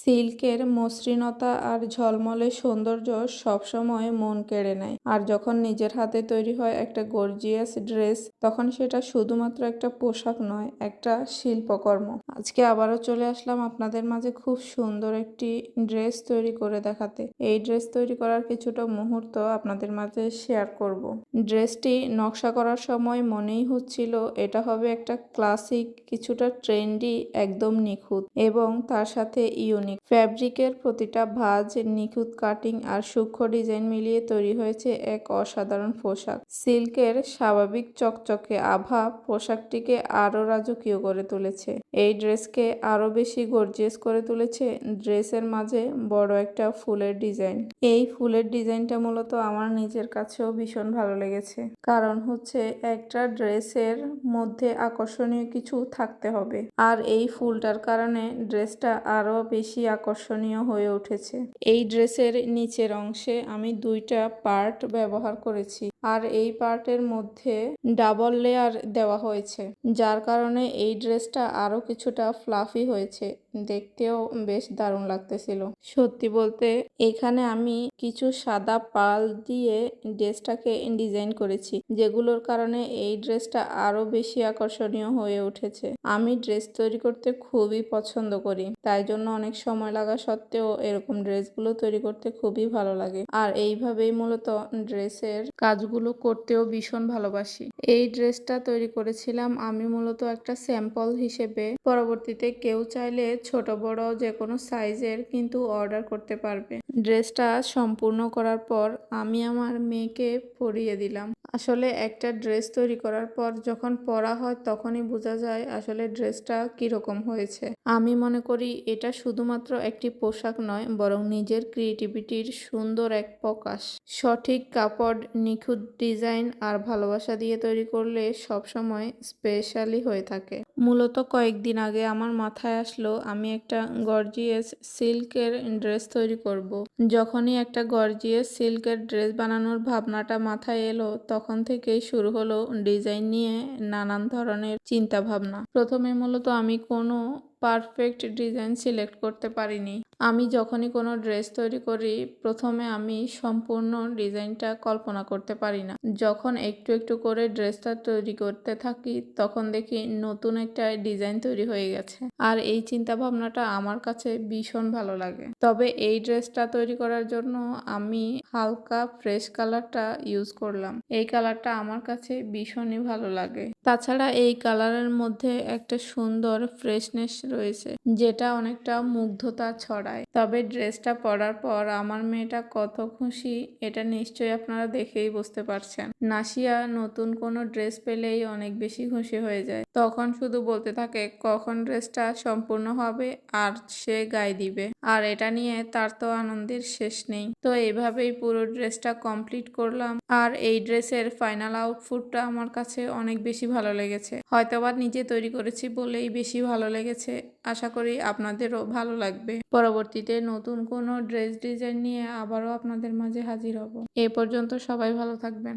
সিল্কের মসৃণতা আর ঝলমলে সৌন্দর্য সবসময় মন কেড়ে নেয়। আর যখন নিজের হাতে তৈরি হয় একটা গর্জিয়াস ড্রেস তখন সেটা শুধুমাত্র একটা পোশাক নয়, একটা শিল্পকর্ম। আজকে আবারও চলে আসলাম আপনাদের মাঝে খুব সুন্দর একটি ড্রেস তৈরি করে দেখাতে। এই ড্রেস তৈরি করার কিছুটা মুহূর্ত আপনাদের মাঝে শেয়ার করব। ড্রেসটি নকশা করার সময় মনেই হচ্ছিল এটা হবে একটা ক্লাসিক কিছুটা ট্রেন্ডি একদম নিখুঁত। এবং তার সাথে ইউনিক ফ্যাব্রিকের প্রতিটা ভাজ, নিখুঁত কাটিং আর সূক্ষ্ম ডিজাইন মিলিয়ে তৈরি হয়েছে এক অসাধারণ পোশাক। সিল্কের স্বাভাবিক চকচকে আভা পোশাকটিকে আরও রাজকীয় করে তুলেছে। এই ড্রেসকে আরও বেশি গর্জিয়াস করে তুলেছে ড্রেসের মাঝে বড় একটা ফুলের ডিজাইন। এই ফুলের ডিজাইনটা মূলত আমার নিজের কাছেও ভীষণ ভালো লেগেছে। কারণ হচ্ছে একটা ড্রেসের মধ্যে আকর্ষণীয় কিছু থাকতে হবে। আর এই ফুলটার কারণে ড্রেসটা আরও বেশি আকর্ষণীয় হয়ে উঠেছে। এই ড্রেসের নিচের অংশে আমি দুইটা পার্ট ব্যবহার করেছি। আর এই পার্টের মধ্যে ডাবল লেয়ার দেওয়া হয়েছে, যার কারণে এই ড্রেসটা আরও কিছুটা ফ্লাফি হয়েছে। দেখতেও বেশ দারুণ লাগতেছিল। সত্যি বলতে, এখানে আমি কিছু সাদা পাল দিয়ে ড্রেসটাকে ডিজাইন করেছি, যেগুলোর কারণে এই ড্রেসটা আরও বেশি আকর্ষণীয় হয়ে উঠেছে। আমি ড্রেস তৈরি করতে খুবই পছন্দ করি, তাই জন্য অনেক সময় লাগা সত্ত্বেও এরকম ড্রেসগুলো তৈরি করতে খুবই ভালো লাগে। আর এইভাবেই মূলত ড্রেসের কাজগুলো করতেও ভীষণ ভালোবাসি। এই ড্রেসটা তৈরি করেছিলাম আমি মূলত একটা স্যাম্পল হিসেবে। পরবর্তীতে কেউ চাইলে ছোট, বড়, যে কোনো সাইজের কিন্তু অর্ডার করতে পারবে। ড্রেসটা সম্পূর্ণ করার পর আমি আমার মেয়েকে পরিয়ে দিলাম। আসলে একটা ড্রেস তৈরি করার পর যখন পরা হয় তখনই বোঝা যায় আসলে ড্রেসটা কীরকম হয়েছে। আমি মনে করি এটা শুধুমাত্র একটি পোশাক নয়, বরং নিজের ক্রিয়েটিভিটির সুন্দর এক প্রকাশ। সঠিক কাপড়, নিখুঁত ডিজাইন আর ভালোবাসা দিয়ে তৈরি করলে সবসময় স্পেশালি হয়ে থাকে। মূলত কয়েকদিন আগে আমার মাথায় আসলো, আমি একটা গর্জিয়াস সিল্কের ড্রেস তৈরি করব। যখনই একটা গর্জিয়াস সিল্কের ড্রেস বানানোর ভাবনাটা মাথায় এলো, তখন থেকেই শুরু হলো ডিজাইন নিয়ে নানান ধরনের চিন্তা ভাবনা প্রথমে মূলত আমি কোনো পারফেক্ট ডিজাইন সিলেক্ট করতে পারিনি। আমি যখনই কোনো ড্রেস তৈরি করি, প্রথমে আমি সম্পূর্ণ ডিজাইনটা কল্পনা করতে পারি না। যখন একটু একটু করে ড্রেসটা তৈরি করতে থাকি, তখন দেখি নতুন একটা ডিজাইন তৈরি হয়ে গেছে। আর এই চিন্তা ভাবনাটা আমার কাছে ভীষণ ভালো লাগে। তবে এই ড্রেসটা তৈরি করার জন্য আমি হালকা ফ্রেশ কালারটা ইউজ করলাম। এই কালারটা আমার কাছে ভীষণই ভালো লাগে। তাছাড়া এই কালারের মধ্যে একটা সুন্দর ফ্রেশনেস রয়েছে, যেটা অনেকটা মুগ্ধতা ছড়ায় তবে ড্রেসটা পরার পর আমার মেয়েটা কত খুশি, এটা নিশ্চয়ই আপনারা দেখেই বুঝতে পারছেন। নাসিয়া নতুন কোনো ড্রেস পেলেই অনেক বেশি খুশি হয়ে যায়। তখন শুধু বলতে থাকে, কখন ড্রেসটা সম্পূর্ণ হবে আর সে গায়ে দিবে। আর এটা নিয়ে তার তো আনন্দের শেষ নেই। তো এভাবেই পুরো ড্রেসটা কমপ্লিট করলাম। আর এই ড্রেসের ফাইনাল আউটফুটটা আমার কাছে অনেক বেশি ভালো লেগেছে। হয়তো হয়তোবা নিজে তৈরি করেছি বলেই বেশি ভালো লেগেছে। আশা করি আপনাদেরও ভালো লাগবে। পরবর্তীতে নতুন কোনো ড্রেস ডিজাইন নিয়ে আবারও আপনাদের মাঝে হাজির হব। এ পর্যন্ত সবাই ভালো থাকবেন।